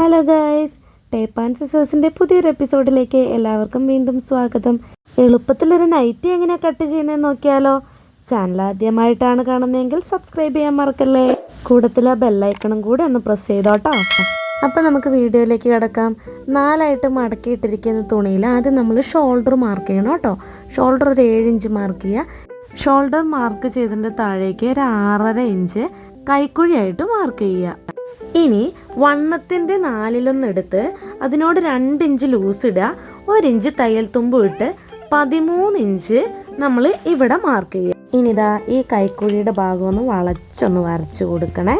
Hello guys tape and സിസേഴ്സിന്റെ പുതിയൊരു എപ്പിസോഡിലേക്ക് എല്ലാവർക്കും വീണ്ടും സ്വാഗതം. എളുപ്പത്തിലൊരു നൈറ്റി എങ്ങനെയാണ് കട്ട് ചെയ്യുന്നതെന്ന് നോക്കിയാലോ? ചാനൽ ആദ്യമായിട്ടാണ് കാണുന്നതെങ്കിൽ സബ്സ്ക്രൈബ് ചെയ്യാൻ മറക്കല്ലേ? കൂടത്തിൽ ആ ബെല്ലൈക്കണും കൂടി ഒന്ന് പ്രസ് ചെയ്തോട്ടോ. അപ്പോൾ നമുക്ക് വീഡിയോയിലേക്ക് കിടക്കാം. നാലായിട്ട് മടക്കിയിട്ടിരിക്കുന്ന തുണിയിൽ ആദ്യം നമ്മൾ ഷോൾഡർ മാർക്ക് ചെയ്യണം കേട്ടോ. ഷോൾഡർ ഒരു ഏഴ് ഇഞ്ച് മാർക്ക് ചെയ്യുക. ഷോൾഡർ മാർക്ക് ചെയ്തതിന്റെ താഴേക്ക് ഒരു ആറര ഇഞ്ച് കൈക്കുഴിയായിട്ട് മാർക്ക് ചെയ്യുക. ഇനി വണ്ണത്തിന്റെ നാലിലൊന്നെടുത്ത് അതിനോട് രണ്ട് ഇഞ്ച് ലൂസ് ഇടുക. ഒരിഞ്ച് തയ്യൽ തുമ്പ് ഇട്ട് പതിമൂന്ന് ഇഞ്ച് നമ്മൾ ഇവിടെ മാർക്ക് ചെയ്യുക. ഇനിതാ ഈ കൈക്കുഴിയുടെ ഭാഗം ഒന്ന് വളച്ചൊന്ന് വരച്ചു കൊടുക്കണേ.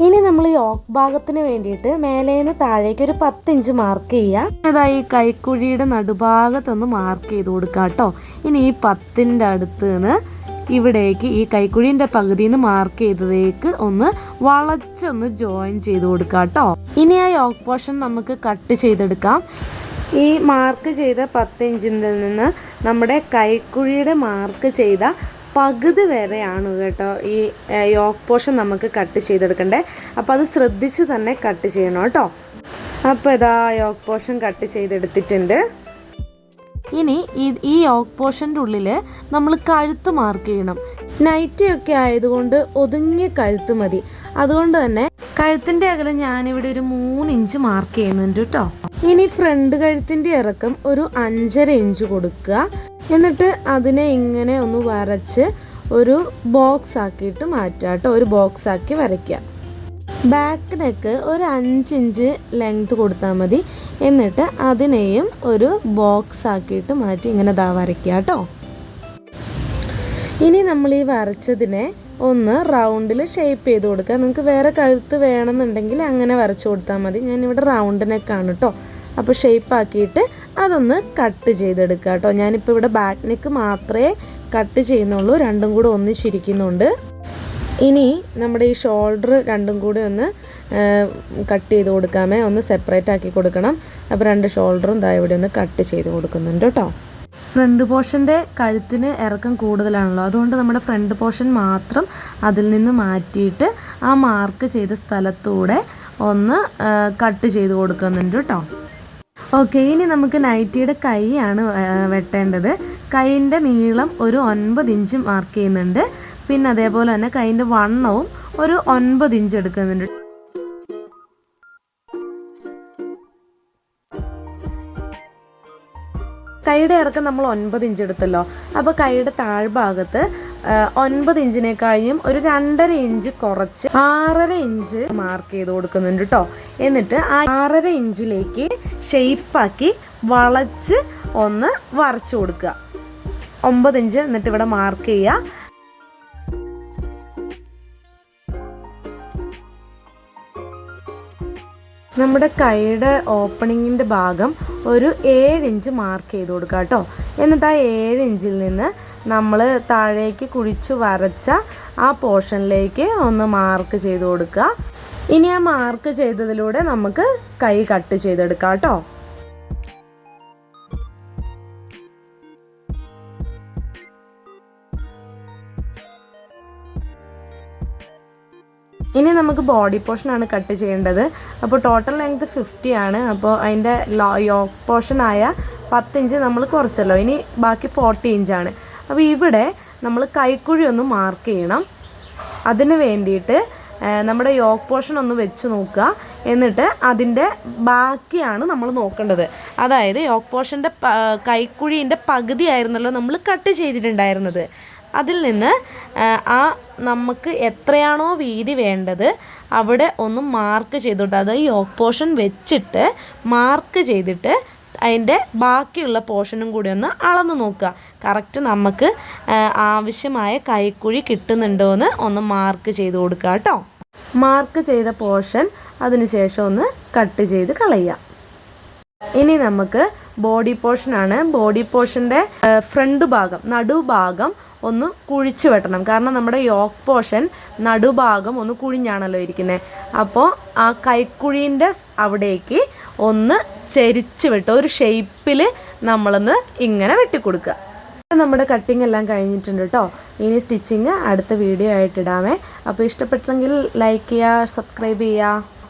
ഇനി നമ്മൾ ഈ ഓക്ക് ഭാഗത്തിന് വേണ്ടിയിട്ട് മേലേന്ന് താഴേക്ക് ഒരു പത്ത് ഇഞ്ച് മാർക്ക് ചെയ്യുക. ഇതാ ഈ കൈക്കുഴിയുടെ നടുഭാഗത്തൊന്ന് മാർക്ക് ചെയ്ത് കൊടുക്കാം കേട്ടോ ഇനി ഈ പത്തിന്റെ അടുത്ത് നിന്ന് ഇവിടേക്ക് ഈ കൈക്കുഴിന്റെ പകുതിയിൽ നിന്ന് മാർക്ക് ചെയ്തതേക്ക് ഒന്ന് വളച്ചൊന്ന് ജോയിൻ ചെയ്ത് കൊടുക്കുക കേട്ടോ ഇനി ആ യോക്ക് പോർഷൻ നമുക്ക് കട്ട് ചെയ്തെടുക്കാം. ഈ മാർക്ക് ചെയ്ത പത്ത് ഇഞ്ചിൽ നിന്ന് നമ്മുടെ കൈക്കുഴിയുടെ മാർക്ക് ചെയ്ത പകുതി വരെയാണ് കേട്ടോ ഈ യോക്ക് പോർഷൻ നമുക്ക് കട്ട് ചെയ്തെടുക്കണ്ടേ. അപ്പോൾ അത് ശ്രദ്ധിച്ച് തന്നെ കട്ട് ചെയ്യണം കേട്ടോ. അപ്പോൾ ഇതാ യോക്ക് പോർഷൻ കട്ട് ചെയ്തെടുത്തിട്ടുണ്ട്. ഇനി ഈ യോക്ക് പോർഷന്റെ ഉള്ളിൽ നമ്മൾ കഴുത്ത് മാർക്ക് ചെയ്യണം. നൈറ്റി ഒക്കെ ആയതുകൊണ്ട് ഒതുങ്ങിയ കഴുത്ത് മതി. അതുകൊണ്ട് തന്നെ കഴുത്തിന്റെ അകലം ഞാനിവിടെ ഒരു മൂന്ന് ഇഞ്ച് മാർക്ക് ചെയ്യുന്നുണ്ട് കേട്ടോ. ഇനി ഫ്രണ്ട് കഴുത്തിന്റെ ഇറക്കം ഒരു അഞ്ചര ഇഞ്ച് കൊടുക്കുക. എന്നിട്ട് അതിനെ ഇങ്ങനെ ഒന്ന് വരച്ച് ഒരു ബോക്സ് ആക്കിയിട്ട് മാറ്റാം കേട്ടോ. ഒരു ബോക്സ് ആക്കി വരയ്ക്കുക. ബാക്ക് നെക്ക് ഒരു അഞ്ച് ഇഞ്ച് ലെങ്ത് കൊടുത്താൽ മതി. എന്നിട്ട് അതിനെയും ഒരു ബോക്സ് ആക്കിയിട്ട് മാറ്റി ഇങ്ങനെ ദാ വരയ്ക്കുക കേട്ടോ ഇനി നമ്മൾ ഈ വരച്ചതിനെ ഒന്ന് റൗണ്ടിൽ ഷേപ്പ് ചെയ്ത് കൊടുക്കുക. നിങ്ങൾക്ക് വേറെ കഴുത്ത് വേണമെന്നുണ്ടെങ്കിൽ അങ്ങനെ വരച്ചു കൊടുത്താൽ മതി. ഞാനിവിടെ റൗണ്ട് നെക്കാണ് കേട്ടോ അപ്പോൾ ഷേപ്പ് ആക്കിയിട്ട് അതൊന്ന് കട്ട് ചെയ്തെടുക്കുക കേട്ടോ ഞാനിപ്പോൾ ഇവിടെ ബാക്ക് നെക്ക് മാത്രമേ കട്ട് ചെയ്യുന്നുള്ളൂ. രണ്ടും കൂടെ ഒന്നിച്ചിരിക്കുന്നുണ്ട്. ഇനി നമ്മുടെ ഈ ഷോൾഡർ രണ്ടും കൂടി ഒന്ന് കട്ട് ചെയ്ത് കൊടുക്കാമേ. ഒന്ന് സെപ്പറേറ്റ് ആക്കി കൊടുക്കണം. അപ്പോൾ രണ്ട് ഷോൾഡറും ദാ ഇവിടെ ഒന്ന് കട്ട് ചെയ്ത് കൊടുക്കുന്നുണ്ട് കേട്ടോ. ഫ്രണ്ട് പോർഷന്റെ കഴുത്തിന് ഇറക്കം കൂടുതലാണല്ലോ. അതുകൊണ്ട് നമ്മുടെ ഫ്രണ്ട് പോർഷൻ മാത്രം അതിൽ നിന്ന് മാറ്റിയിട്ട് ആ മാർക്ക് ചെയ്ത സ്ഥലത്തൂടെ ഒന്ന് കട്ട് ചെയ്ത് കൊടുക്കുന്നുണ്ട് കേട്ടോ. ഓക്കെ ഇനി നമുക്ക് നൈറ്റിയുടെ കൈയാണ് വെട്ടേണ്ടത്. കൈയിന്റെ നീളം ഒരു ഒൻപത് ഇഞ്ച് മാർക്ക് ചെയ്യുന്നുണ്ട്. പിന്നെ അതേപോലെ തന്നെ കൈന്റെ വണ്ണവും ഒരു ഒൻപത് ഇഞ്ച് എടുക്കുന്നുണ്ട്. കൈയുടെ ഇറക്കം നമ്മൾ ഒൻപത് ഇഞ്ച് എടുത്തല്ലോ. അപ്പോൾ കൈയുടെ താഴ്ഭാഗത്ത് ഒൻപത് ഇഞ്ചിനേക്കാളും ഒരു രണ്ടര ഇഞ്ച് കുറച്ച് ആറര ഇഞ്ച് മാർക്ക് ചെയ്ത് കൊടുക്കുന്നുണ്ട് കേട്ടോ എന്നിട്ട് ആ ആറര ഇഞ്ചിലേക്ക് ഷെയ്പ്പാക്കി വളച്ച് ഒന്ന് വരച്ചു കൊടുക്കുക. ഒമ്പത് ഇഞ്ച് എന്നിട്ട് ഇവിടെ മാർക്ക് ചെയ്യുക. നമ്മുടെ കൈയുടെ ഓപ്പണിങ്ങിന്റെ ഭാഗം ഒരു ഏഴ് ഇഞ്ച് മാർക്ക് ചെയ്ത് കൊടുക്കുക കേട്ടോ. എന്നിട്ട് ആ ഏഴ് ഇഞ്ചിൽ നിന്ന് നമ്മൾ താഴേക്ക് കുഴിച്ച് വരച്ച ആ പോർഷനിലേക്ക് ഒന്ന് മാർക്ക് ചെയ്ത് കൊടുക്കുക. ഇനി ആ മാർക്ക് ചെയ്തതിലൂടെ നമുക്ക് കൈ കട്ട് ചെയ്തെടുക്കാം കേട്ടോ. ഇനി നമുക്ക് ബോഡി പോർഷൻ ആണ് കട്ട് ചെയ്യേണ്ടത്. അപ്പോൾ ടോട്ടൽ ലെങ്ത് ഫിഫ്റ്റി ആണ്. അപ്പോൾ അതിന്റെ യോക്ക് പോർഷനായ പത്തിഞ്ച് നമ്മൾ കുറച്ചല്ലോ. ഇനി ബാക്കി ഫോർട്ടി ഇഞ്ചാണ് അപ്പോൾ ഇവിടെ നമ്മൾ കൈക്കുഴി ഒന്ന് മാർക്ക് ചെയ്യണം. അതിന് വേണ്ടിയിട്ട് നമ്മുടെ യോക്ക് പോർഷൻ ഒന്ന് വെച്ച് നോക്കുക. എന്നിട്ട് അതിന്റെ ബാക്കിയാണ് നമ്മൾ നോക്കേണ്ടത്. അതായത് യോക്ക് പോർഷന്റെ കൈക്കുഴീന്റെ പകുതി ആയിരുന്നല്ലോ നമ്മൾ കട്ട് ചെയ്തിട്ടുണ്ടായിരുന്നത്. അതിൽ നിന്ന് ആ നമുക്ക് എത്രയാണോ വീതി വേണ്ടത് അവിടെ ഒന്ന് മാർക്ക് ചെയ്തിട്ട് അത് യോക്ക് പോർഷൻ വെച്ചിട്ട് മാർക്ക് ചെയ്തിട്ട് അതിന്റെ ബാക്കിയുള്ള പോർഷനും കൂടി ഒന്ന് അളന്ന് നോക്കുക. കറക്റ്റ് നമുക്ക് ആവശ്യമായ കൈക്കുഴി കിട്ടുന്നുണ്ടോ എന്ന് ഒന്ന് മാർക്ക് ചെയ്ത് കൊടുക്കുക കേട്ടോ. മാർക്ക് ചെയ്ത പോർഷൻ അതിനുശേഷം ഒന്ന് കട്ട് ചെയ്ത് കളയുക. ഇനി നമുക്ക് ബോഡി പോർഷനാണ് ബോഡി പോർഷന്റെ ഫ്രണ്ട് ഭാഗം നടുഭാഗം ഒന്ന് കുഴിച്ച് വെട്ടണം. കാരണം നമ്മുടെ യോക്ക് പോർഷൻ നടുഭാഗം ഒന്ന് കുഴിഞ്ഞാണല്ലോ ഇരിക്കുന്നത് അപ്പോൾ ആ കൈക്കുഴീന്റെ അവിടേക്ക് ഒന്ന് ചെരിച്ച് വെട്ടുക ഒരു ഷേപ്പിൽ നമ്മളൊന്ന് ഇങ്ങനെ വെട്ടിക്കൊടുക്കുക. നമ്മുടെ കട്ടിംഗ് എല്ലാം കഴിഞ്ഞിട്ടുണ്ട് കേട്ടോ ഇനി സ്റ്റിച്ചിങ് അടുത്ത വീഡിയോ ആയിട്ടിടാമേ അപ്പോൾ ഇഷ്ടപ്പെട്ടെങ്കിൽ ലൈക്ക് ചെയ്യുക സബ്സ്ക്രൈബ് ചെയ്യുക.